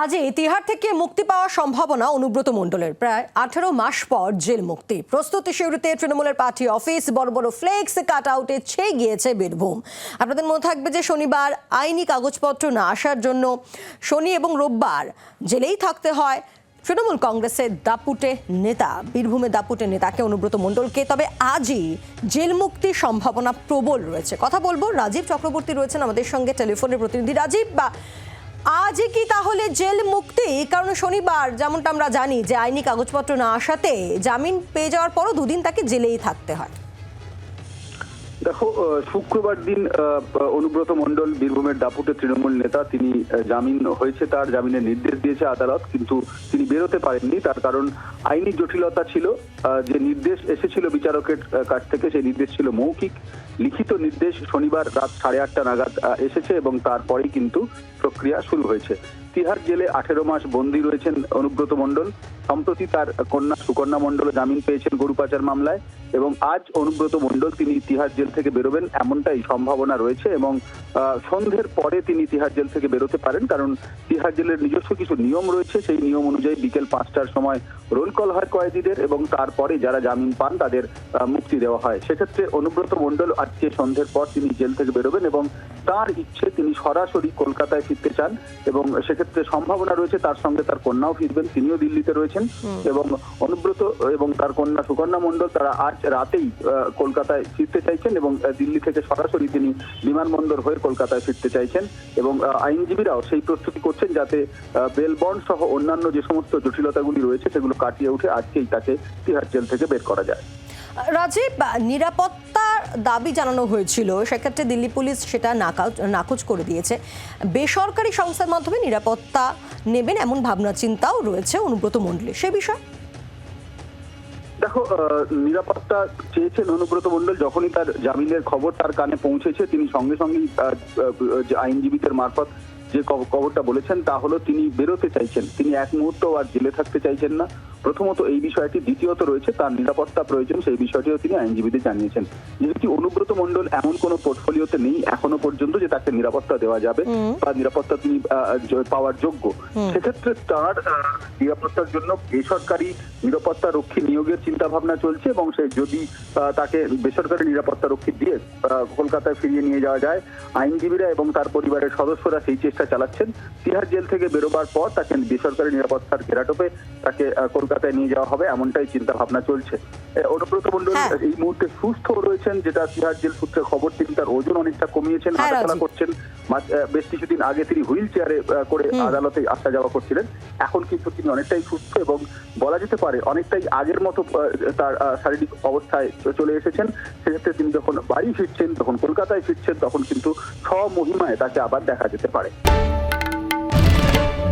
আজই তিহার থেকে মুক্তি পাওয়ার সম্ভাবনা অনুব্রত মণ্ডলের। প্রায় আঠারো মাস পর জেল মুক্তি। প্রস্তুতি শুরুতে তৃণমূলের পার্টি অফিস, বড় বড় ফ্লেক্স কাট আউটে ছেয়ে গিয়েছে বীরভূম। আপনাদের মনে থাকবে যে শনিবার আইনি কাগজপত্র না আসার জন্য শনি এবং রোববার জেলেই থাকতে হয়। তৃণমূল কংগ্রেসের দাপুটে নেতা, বীরভূমের দাপুটে নেতাকে অনুব্রত মণ্ডলকে। তবে আজই জেল মুক্তির সম্ভাবনা প্রবল রয়েছে। কথা বলব, রাজীব চক্রবর্তী রয়েছেন আমাদের সঙ্গে। টেলিফোনের প্রতিনিধি রাজীব বা আজই কি তাহলে জেল মুক্তি? কারণ শনিবার যেমনটা আমরা জানি যে আইনি কাগজপত্র না আসাতে জামিন পেয়ে যাওয়ার পরও দুদিন তাকে জেলেই থাকতে হয়। দেখো শুক্রবার দিন অনুব্রত মণ্ডল, বীরভূমের দাপুটে তৃণমূল নেতা, তিনি জামিন হয়েছে তার, জামিনের নির্দেশ দিয়েছে আদালত, কিন্তু তিনি বেরোতে পারেননি। তার কারণ আইনি জটিলতা ছিল যে নির্দেশ এসেছিল বিচারকের কাছ থেকে, সেই নির্দেশ ছিল মৌখিক। লিখিত নির্দেশ শনিবার রাত সাড়ে আটটা নাগাদ এসেছে এবং তারপরেই কিন্তু প্রক্রিয়া শুরু হয়েছে। তিহার জেলে আঠেরো মাস বন্দী রয়েছেন অনুব্রত মণ্ডল। সম্প্রতি তার কন্যা সুকন্যা মণ্ডল জামিন পেয়েছেন গরু পাচার মামলায় এবং আজ অনুব্রত মণ্ডল তিনি তিহার জেল থেকে বেরোবেন এমনটাই সম্ভাবনা রয়েছে এবং সন্ধ্যের পরে তিনি তিহার জেল থেকে বেরোতে পারেন কারণ তিহার জেলের নিজস্ব কিছু নিয়ম রয়েছে। সেই নিয়ম অনুযায়ী বিকেল পাঁচটার সময় রোল কল হয় কয়েদিদের এবং তারপরে যারা জামিন পান তাদের মুক্তি দেওয়া হয়। সেক্ষেত্রে অনুব্রত মণ্ডল আজকে সন্ধ্যের পর তিনি জেল থেকে বেরোবেন এবং তার ইচ্ছে তিনি সরাসরি কলকাতায় ফিরতে চান এবং সেক্ষেত্রে সম্ভাবনা রয়েছে তার সঙ্গে তার কন্যাও ফিরবেন তিনিও দিল্লিতে রয়েছেন এবং অনুব্রত এবং তার কন্যা সুকন্যা মণ্ডল তারা আজ রাতেই কলকাতায় ফিরতে চাইছেন এবং দিল্লি থেকে সরাসরি তিনি বিমানবন্দর হয়ে কলকাতায় ফিরতে চাইছেন এবং আইনজীবীরাও সেই প্রস্তুতি করছেন যাতে আহ, বেল বন্ড সহ অন্যান্য যে সমস্ত জটিলতাগুলি রয়েছে সেগুলো কাটিয়ে উঠে আজকেই তাকে তিহার জেল থেকে বের করা যায়। রাজীব নিরাপত্তার দাবি জানানো হয়েছিল। সেক্ষেত্রে দিল্লি পুলিশ সেটা নাকাচ করে দিয়েছে। বেসরকারি সংস্থার মাধ্যমে নিরাপত্তা নেবেন এমন ভাবনা, চিন্তাও রয়েছে অনুব্রত মণ্ডলের। সে বিষয়? দেখো নিরাপত্তা চেয়েছেন অনুব্রত মণ্ডল যখনই তার জামিনের খবর তার কানে পৌঁছেছে, তিনি সঙ্গে যে আইনজীবীদের মারফত যে খবরটা বলেছেন তা হলো তিনি বেরোতে চাইছেন। তিনি এক মুহূর্ত আর জেলে থাকতে চাইছেন না। প্রথমত এই বিষয়টি দ্বিতীয়ত রয়েছে তার নিরাপত্তা প্রয়োজন সেই বিষয়টিও তিনি আইনজীবীদের জানিয়েছেন। যেহেতু অনুব্রত মন্ডল এমন কোনো পোর্টফোলিওতে নেই এখনও পর্যন্ত যে তাকে নিরাপত্তা দেওয়া যাবে বা নিরাপত্তা তিনি পাওয়ার যোগ্য। সেক্ষেত্রে তার নিরাপত্তার জন্য বেসরকারি নিরাপত্তা রক্ষী নিয়োগের চিন্তা ভাবনা চলছে এবং সে যদি তাকে বেসরকারি নিরাপত্তা রক্ষী দিয়ে কলকাতায় ফিরিয়ে নিয়ে যাওয়া যায় আইনজীবীরা এবং তার পরিবারের সদস্যরা সেই চেষ্টা চালাচ্ছেন। তিহার জেল থেকে বেরোবার পর তাকে বেসরকারি নিরাপত্তার ঘেরাটোপে তাকে কলকাতায় নিয়ে যাওয়া হবে এমনটাই চিন্তা ভাবনা চলছে অনুব্রত মণ্ডল হ্যাঁ। এই মুহূর্তে সুস্থ রয়েছেন যেটা তিহার জেল সূত্রে খবর তিনি তার ওজন অনেকটা কমিয়েছেন হ্যাঁ, হাঁটাচলা করছেন বেশ কিছুদিন আগে তিনি হুইল চেয়ারে করে আদালতে আসা যাওয়া করছিলেন। এখন কিন্তু তিনি অনেকটাই সুস্থ এবং বলা যেতে পারে অনেকটাই আগের মতো তার শারীরিক অবস্থায় চলে এসেছেন। সেক্ষেত্রে তিনি যখন বাড়ি ফিরছেন যখন কলকাতায় ফিরছেন তখন কিন্তু স্বমহিমায় তাকে আবার দেখা যেতে পারে।